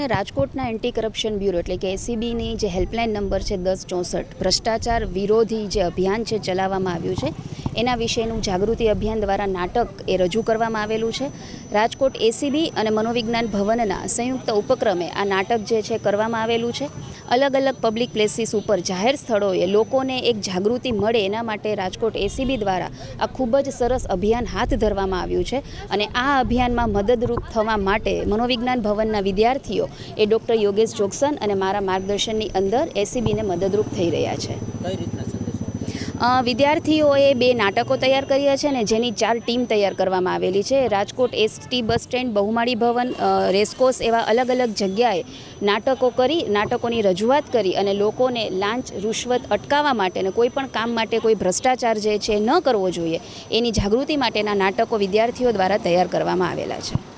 અને રાજકોટના anti corruption bureau, એટલે કે એસીબીની જે હેલ્પલાઇન નંબર છે દસ ચોસઠ, ભ્રષ્ટાચાર વિરોધી જે અભિયાન છે ચલાવવામાં આવ્યું છે, એના વિશેનું જાગૃતિ અભિયાન દ્વારા નાટક એ રજૂ કરવામાં આવેલું છે. રાજકોટ એસીબી અને મનોવિજ્ઞાન ભવનના સંયુક્ત ઉપક્રમે આ નાટક જે છે કરવામાં આવેલું છે. અલગ અલગ પબ્લિક પ્લેસીસ ઉપર જાહેર સ્થળોએ લોકોને એક જાગૃતિ મળે એના માટે રાજકોટ એસીબી દ્વારા આ ખૂબ જ સરસ અભિયાન હાથ ધરવામાં આવ્યું છે અને આ અભિયાનમાં મદદરૂપ થવા માટે મનોવિજ્ઞાન ભવનના વિદ્યાર્થીઓ એ ડૉક્ટર યોગેશ જોગસન અને મારા માર્ગદર્શનની અંદર એસીબીને મદદરૂપ થઈ રહ્યા છે. વિદ્યાર્થીઓએ બે નાટકો તૈયાર કર્યા છે ને જેની ચાર ટીમ તૈયાર કરવામાં આવેલી છે. રાજકોટ એસટી બસ સ્ટેન્ડ, બહુમાળી ભવન રેસકોસ એવા અલગ અલગ જગ્યાએ નાટકો કરી, નાટકોની રજૂઆત કરી અને લોકોને લાંચ, રૂશ્વત અટકાવવા માટે અને કોઈ કામ માટે કોઈ ભ્રષ્ટાચાર જે છે ન કરવો જોઈએ, એની જાગૃતિ માટેના નાટકો વિદ્યાર્થીઓ દ્વારા તૈયાર કરવામાં આવેલા છે.